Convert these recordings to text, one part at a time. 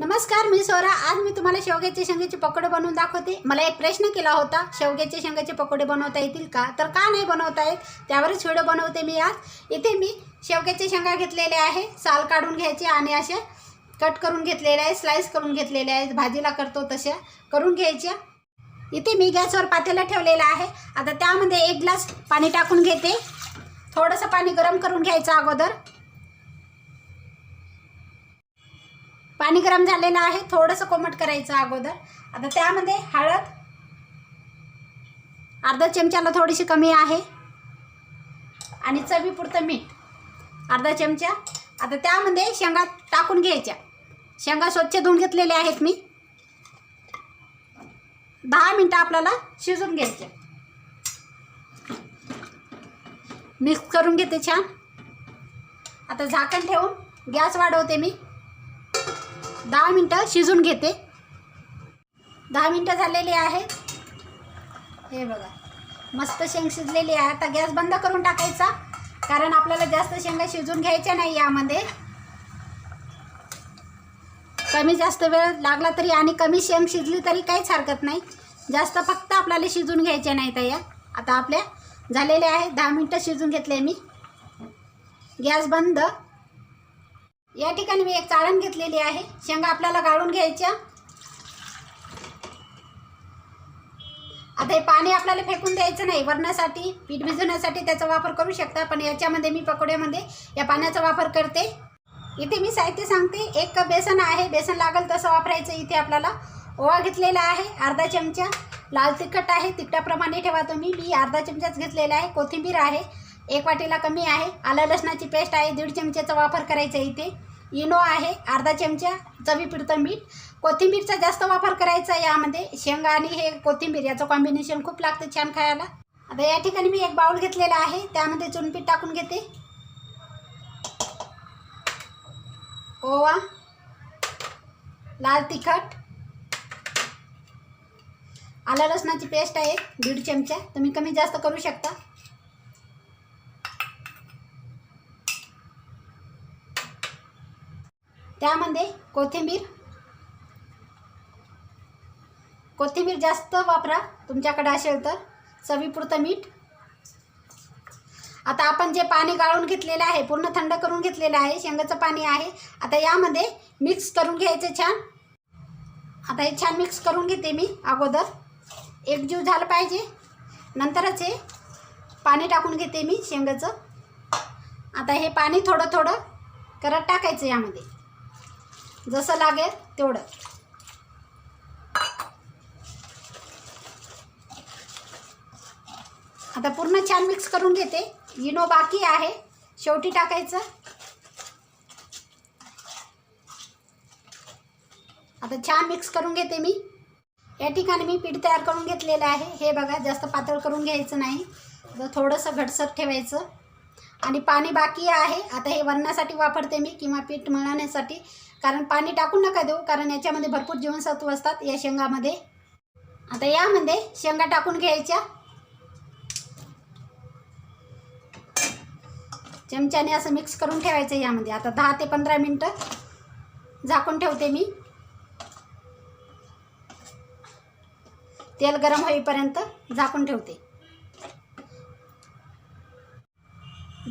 नमस्कार मी सोरा. आज मी तुम्हाला शेवग्याचे शेंगाचे पकोडे बनवून दाखवते. मला एक प्रश्न केला होता शेवग्याचे शेंगाचे पकोडे बनवता येतील का? तर का नाही बनवता येत? त्यावरच व्हिडिओ बनवते मी आज. इथे मी शेवग्याचे शेंगा घेतलेले आहे. साल काढून घ्यायचे आणि असे कट करून घेतलेले आहे स्लाईस करून घेतलेले आहेत भाजीला करतो तशा करून घ्यायच्या. इथे मी गॅसवर पातेला ठेवलेला आहे. आता त्यामध्ये एक ग्लास पाणी टाकून घेते. थोडंसं पाणी गरम करून घ्यायचं अगोदर. पाणी गरम झालेलं आहे थोडंसं कोमट करायचं अगोदर. आता त्यामध्ये हळद अर्धा चमच्याला थोडीशी कमी आहे. आणि चवीपुरतं मीठ अर्धा चमचा. आता त्यामध्ये शेंगा टाकून घ्यायच्या. शेंगा स्वच्छ धुवून घेतलेल्या आहेत मी. दहा मिनटं आपल्याला शिजून घ्यायच्या मिक्स करून घेते छान. आता झाकण ठेवून गॅस वाढवते मी. दहा मिनटं शिजून घेते. दहा मिनटं झालेली आहेत हे बघा. मस्त शेंग शिजलेली आहे. आता गॅस बंद करून टाकायचा. कारण आपल्याला जास्त शेंगा शिजून घ्यायच्या नाही यामध्ये. कमी जास्त वेळ लागला तरी आणि कमी शेंग शिजली तरी काहीच हरकत नाही. जास्त फक्त आपल्याला शिजून घ्यायच्या नाही तया. आता आपल्या झालेल्या आहे. दहा मिनटं शिजून घेतले मी. गॅस बंद. या ठिकाणी मी एक चाळण घेतलेली आहे. शेंगा आपल्याला गाळून घ्यायच्या. आता हे पाणी आपल्याला फेकून द्यायचं नाही. वरणासाठी पीठ भिजवण्यासाठी त्याचा वापर करू शकता पण याच्यामध्ये मी पकोड्यामध्ये या पाण्याचा वापर करते. इथे मी साहित्य सांगते. एक कप बेसन आहे. बेसन लागेल तसं वापरायचं. इथे आपल्याला ओवा घेतलेला आहे अर्धा चमचा. लाल तिखट आहे. तिखटाप्रमाणे ठेवा तुम्ही. मी अर्धा चमचाच घेतलेला आहे. कोथिंबीर आहे. एक वाटीला कमी आहे. आलं लसणाची पेस्ट आहे. दीड चमच्याचा वापर करायचा इथे. इनो आहे अर्धा चमचा चवीपुरतं मीठ. कोथिंबीरचा जास्त वापर करायचा यामध्ये. शेंगा आणि हे कोथिंबीर याचं कॉम्बिनेशन खूप लागतं छान खायला. आता या ठिकाणी मी एक बाउल घेतलेला आहे. त्यामध्ये चुनपीठ टाकून घेते. ओवा. लाल तिखट. आला लसणाची पेस्ट आहे दीड चमचा. तुम्ही कमी जास्त करू शकता. त्यामध्ये कोथिंबीर. कोथिंबीर जास्त वापरा तुमच्याकडे असेल तर. चवीपुरतं मीठ. आता आपण जे पाणी गाळून घेतलेलं आहे पूर्ण थंड करून घेतलेलं आहे शेंगाचं पाणी आहे आता यामध्ये मिक्स करून घ्यायचं छान. आता हे छान मिक्स करून घेते मी अगोदर. एकजीव झालं पाहिजे. नंतरच हे पाणी टाकून घेते मी शेंगाचं. आता हे पाणी थोडं थोडं करत टाकायचं यामध्ये. जसं लागेल तेवढं. आता पूर्ण छान मिक्स करून घेते. इनो बाकी आहे. शेवटी टाकायचं. आता छान मिक्स करून घेते मी. या ठिकाणी मी पीठ तयार करून घेतलेलं आहे. हे बघा जास्त पातळ करून घ्यायचं नाही. तर थोडंसं घटसर ठेवायचं. आणि पाणी बाकी आहे. आता हे वरणासाठी वापरते मी किंवा पीठ मळण्यासाठी. कारण पाणी टाकून नका देऊ कारण याच्यामध्ये भरपूर जीवनसत्व असतात या शेंगामध्ये. आता यामध्ये शेंगा टाकून घ्यायच्या. चमच्याने असं मिक्स करून ठेवायचं यामध्ये. आता दहा ते पंधरा मिनटं झाकून ठेवते मी. तेल गरम होईपर्यंत झाकून ठेवते.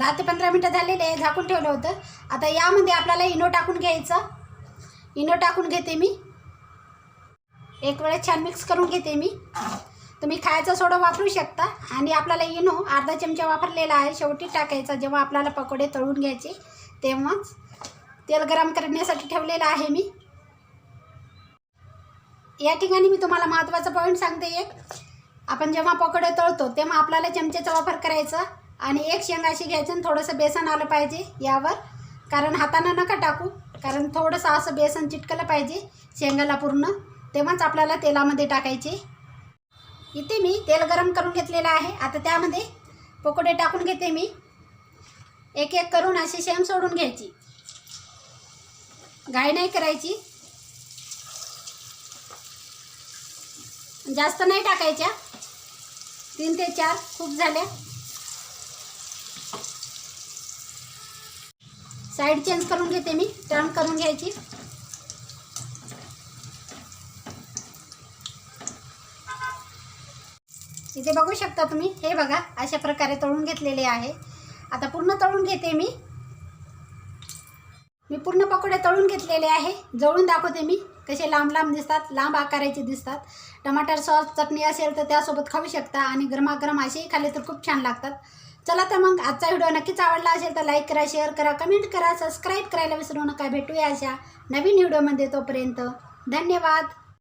दहा ते पंधरा मिनटं झालेले आहे झाकून ठेवलं होतं. आता यामध्ये आपल्याला इनो टाकून घ्यायचं. इनो टाकून घेते मी. एक वेळेस छान मिक्स करून घेते मी. तुम्ही खायचा सोडा वापरू शकता. आणि आपल्याला इनो अर्धा चमचा वापरलेला आहे. शेवटी टाकायचा. जेव्हा आपल्याला पकोडे तळून घ्यायचे तेव्हाच तेल गरम करण्यासाठी ठेवलेलं आहे मी. या ठिकाणी मी तुम्हाला महत्त्वाचा पॉईंट सांगते एक. आपण जेव्हा पकोडे तळतो तेव्हा आपल्याला चमच्याचा वापर करायचा. आणि एक शेंगाशी घ्यायचं आणि थोडंसं बेसन आलं पाहिजे यावर. कारण हातानं नका टाकू. कारण थोडंसं असं बेसन चिटकलं पाहिजे शेंगाला पूर्ण. तेव्हाच आपल्याला तेलामध्ये टाकायचे. इथे मी तेल गरम करून घेतलेलं आहे. आता त्यामध्ये पकोडे टाकून घेते मी. एक एक करून अशी शेंग सोडून घ्यायची. घाई नाही करायची. जास्त नाही टाकायच्या. तीन ते चार खूप झाल्या. साईड चेंज करून घेते मी टर्न करून घ्यायची. इथे बघू शकता तुम्ही हे बघा अशा प्रकारे तळून घेतलेले आहे. आता पूर्ण तळून घेते मी. मी पूर्ण पकोडे तळून घेतलेले आहे. जवळून दाखवते मी कसे लांब लांब दिसतात लांब आकाराचे दिसतात. टमाटर सॉस चटणी असेल तर त्यासोबत खाऊ शकता आणि गरमागरम असेही खाल्ले तर खूप छान लागतात. चला तर मग आजचा व्हिडिओ नक्कीच आवडला असेल तर लाईक करा शेअर करा कमेंट करा सबस्क्राईब करायला विसरू नका. भेटूया अशा नवीन व्हिडिओमध्ये तोपर्यंत. धन्यवाद.